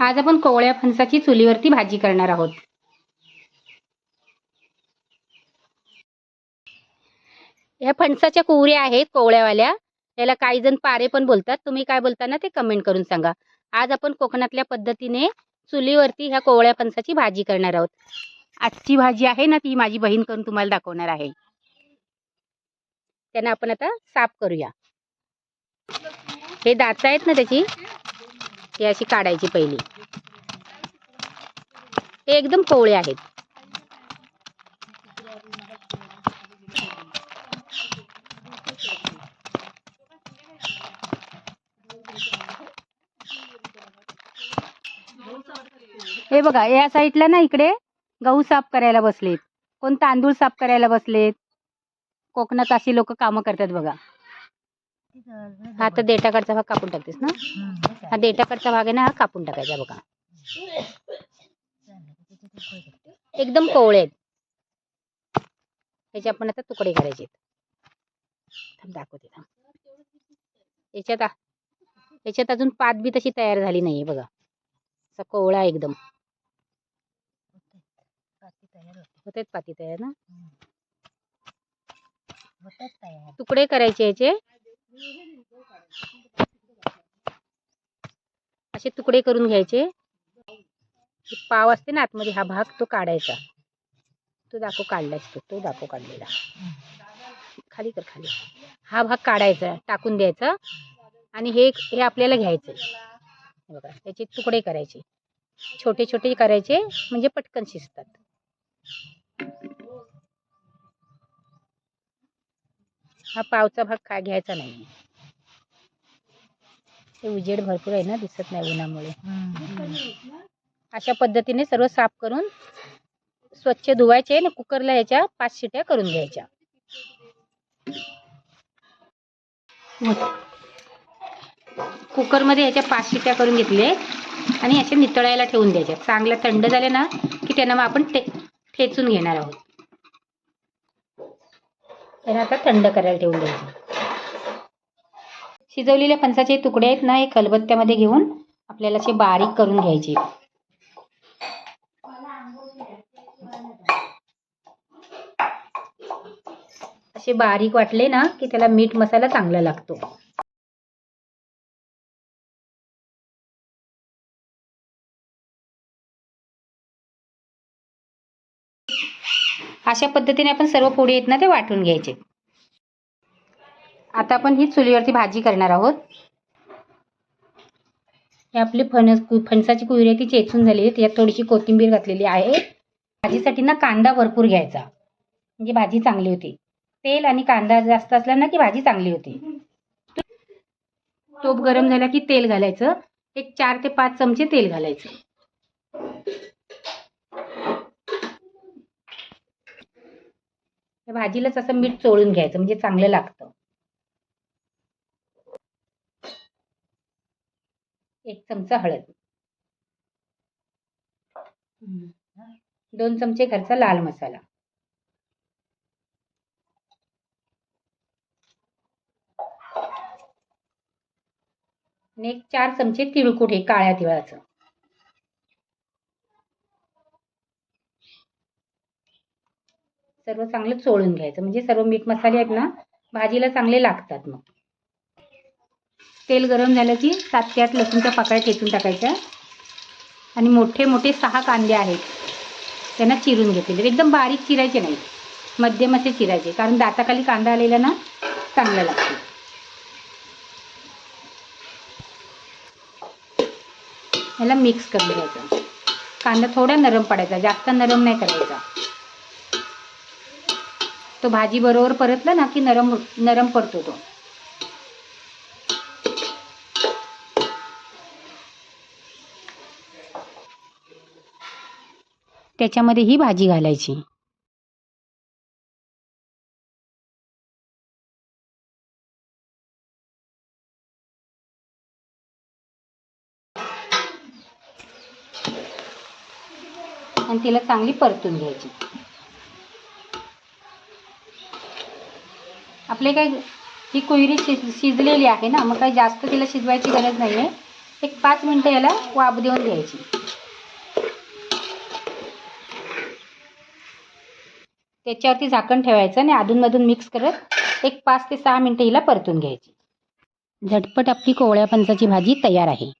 आज आपण कोवळ्या फणसाची चुलीवरती भाजी करणार आहोत. या फणसाच्या कुवऱ्या आहेत कोवळ्यावाल्या. याला काही जण पारे पण बोलतात. तुम्ही काय बोलताना ते कमेंट करून सांगा. आज आपण कोकणातल्या पद्धतीने चुलीवरती ह्या कोवळ्या फणसाची भाजी करणार आहोत. आजची भाजी आहे ना ती माझी बहीण करून तुम्हाला दाखवणार आहे. त्यांना आपण आता साफ करूया. हे दात आहेत ना त्याची? ही अशी काढायची पहिली. एकदम कोवळे आहेत. हे बघा या साईडला ना इकडे गहू साफ करायला बसलेत. कोण तांदूळ साफ करायला बसलेत. कोकणात अशी लोक कामं करतात बघा. हा आता देठाकडचा भाग कापून टाकतेस ना? हा देठाकडचा भाग आहे ना हा कापून टाकायचा बघा. एकदम कोवळे आहेत. त्याचे आपण आता तुकडे करायचे दाखवते याच्यात याच्यात अजून पात बी तशी तयार झाली नाहीये बघा. असा कोवळा एकदम. होतात पाती तयार ना? तुकडे करायचे याचे. असे तुकडे करून घ्यायचे. पाव असते ना आतमध्ये हा भाग तो काढायचा. तो दाखव काढला तो तो दाखव काढलेला. खाली कर खाली. हा भाग काढायचा टाकून द्यायचा आणि हे हे आपल्याला घ्यायचं बघा त्याचे तुकडे करायचे. छोटे छोटे करायचे म्हणजे पटकन शिजतात. हा पावचा भाग काय घ्यायचा नाही. ते उजेड भरपूर आहे ना दिसत नाही उन्हामुळे. अशा पद्धतीने सर्व साफ करून स्वच्छ धुवायचे आणि कुकरला याच्या पाच शिट्या करून घ्यायच्या. कुकरमध्ये ह्याच्या पाच शिट्या करून घेतले आणि असे नितळायला ठेवून द्यायच्या. चांगल्या थंड झाले ना की त्यांना मग आपण ठेचून घेणार आहोत. तर आता थंड करायला ठेवून द्यायचे. शिजवलेल्या फणसाचे तुकडे आहेत ना हे खलबत्त्यामध्ये घेऊन आपल्याला असे बारीक करून घ्यायचे. असे बारीक वाटले ना की त्याला मीठ मसाला चांगला लागतो. अशा पद्धतीने आपण सर्व पोळी आहेत ना ते वाटून घ्यायचे. आता आपण ही चुलीवरती भाजी करणार आहोत. हे आपली फणस फणसाची कुयरी आहे ती चेचून झालेली आहे. त्याच्यात थोडीशी कोथिंबीर घातलेली आहे. भाजीसाठी ना कांदा भरपूर घ्यायचा. म्हणजे भाजी चांगली होती. तेल आणि कांदा जास्त असला ना की भाजी चांगली होती. तोप गरम झाला की तेल घालायचं. एक चार ते पाच चमचे तेल घालायचं. या भाजीलाच असं मीठ चोळून घ्यायचं म्हणजे चांगलं लागतं. एक चमचा हळद. दोन चमचे घरचा लाल मसाला. आणि एक चार चमचे तिळकूट हे काळ्या तिळाचं. सर्व चांगलं चोळून घ्यायचं. म्हणजे सर्व मीठ मसाले आहेत ना भाजीला चांगले लागतात मग. तेल गरम झालं की सात ते आठ लसूणच्या पाकळ्या ठेचून टाकायच्या. आणि मोठे मोठे सहा कांदे आहेत. त्यांना चिरून घेतलेले म्हणजे एकदम बारीक चिरायचे नाही. मध्यम असे चिरायचे. कारण दाताखाली कांदा आलेला ना चांगला लागतो. ह्याला मिक्स करून घ्यायचं. कांदा थोडा नरम पडायचा. जास्त नरम नाही करायचा. तो भाजी बरोबर परतला ना की नरम नरम पडतो तो. त्याच्यामध्ये ही भाजी घालायची. आणि तिला चांगली परतून घ्यायची. आपले काय ही कोयरी शिज शिजलेली आहे ना मग काही जास्त तिला शिजवायची गरज नाही आहे एक पाच मिनटं याला वाफ देऊन द्यायची त्याच्यावरती झाकण ठेवायचं आणि अधूनमधून मिक्स करत एक पाच ते सहा मिनटं हिला परतून घ्यायची. झटपट आपली कोवळ्या पंचाची भाजी तयार आहे.